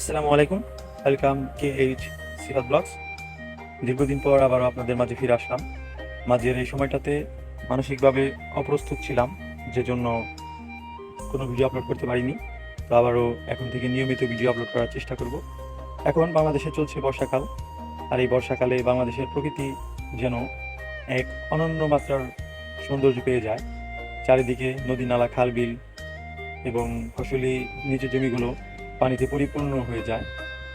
আসসালামু আলাইকুম। Welcome K H Sirat blogs দীর্ঘদিন পর আবারও আপনাদের মাঝে ফিরে আসলাম। মাঝের এই সময়টাতে মানসিকভাবে অপ্রস্তুত ছিলাম যে জন্য কোনো ভিডিও আপলোড করতে পারিনি। তো আবারও এখন থেকে নিয়মিত ভিডিও আপলোড করার চেষ্টা করব। এখন বাংলাদেশে চলছে বর্ষাকাল, আর এই বর্ষাকালে বাংলাদেশের প্রকৃতি যেন এক অনন্য মাত্রার সৌন্দর্য পেয়ে যায়। চারিদিকে নদী নালা খাল বিল এবং ফসলি নিচু জমিগুলো পানিতে পরিপূর্ণ হয়ে যায়।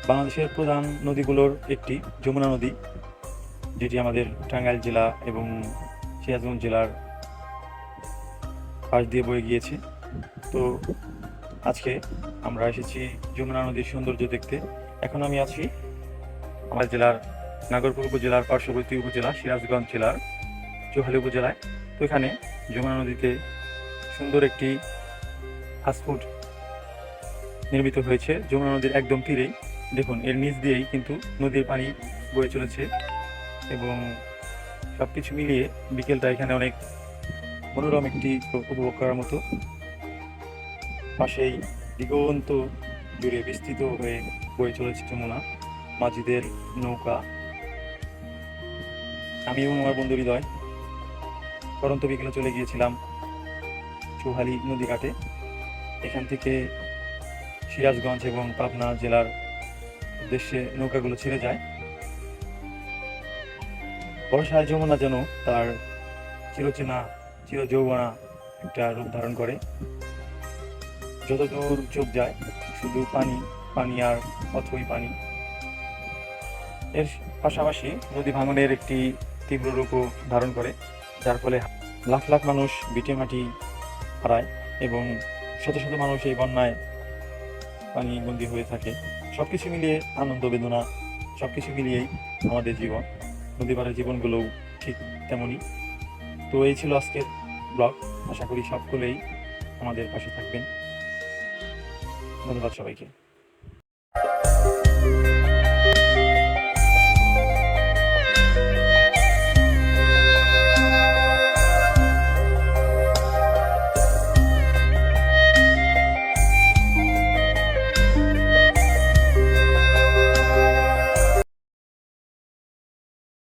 বাংলাদেশের প্রধান নদীগুলোর একটি যমুনা নদী, যেটি আমাদের টাঙ্গাইল জেলা এবং সিরাজগঞ্জ জেলার পাশ দিয়ে বয়ে গিয়েছে। তো আজকে আমরা এসেছি যমুনা নদীর সৌন্দর্য দেখতে। এখন আমি আছি আমার জেলার নাগরপুর উপজেলার পার্শ্ববর্তী উপজেলা, সিরাজগঞ্জ জেলার চৌহালি উপজেলায়। তো এখানে যমুনা নদীতে সুন্দর একটি ফাস্টফুড নির্মিত হয়েছে যমুনা নদীর একদম তীরেই। দেখুন, এর নিচ দিয়েই কিন্তু নদীর পানি বয়ে চলেছে এবং সব কিছু মিলিয়ে বিকেলটা এখানে অনেক মনোরম একটি উপভোগ করার মতো। পাশেই দিগন্ত জুড়ে বিস্তৃত হয়ে বয়ে চলেছে যমুনা, মাঝিদের নৌকা। আমি এবং আমার বন্ধু হৃদয় পরন্ত বিকেলে চলে গিয়েছিলাম চৌহালি নদী ঘাটে এখান থেকে সিরাজগঞ্জ এবং পাবনা জেলার উদ্দেশ্যে নৌকাগুলো ছেড়ে যায়। বর্ষায় যমুনা যেন তার চিরচেনা চির যৌবনা একটা রূপ ধারণ করে। যত দূর চোখ যায়, শুধু পানি পানি আর অথই পানি। এর পাশাপাশি নদী ভাঙনের একটি তীব্র রূপও ধারণ করে, যার ফলে লাখ লাখ মানুষ বিটে মাটি হারায় এবং শত শত মানুষ এই বন্যায় পানি বন্দী হয়ে থাকে। সব কিছু মিলিয়ে আনন্দ, বেদনা সব কিছু মিলিয়েই আমাদের জীবন, নদীপাড়ের জীবনগুলোও ঠিক তেমনই। তো এই ছিল আজকের ব্লগ। আশা করি সকলেই আমাদের পাশে থাকবেন। ধন্যবাদ সবাইকে।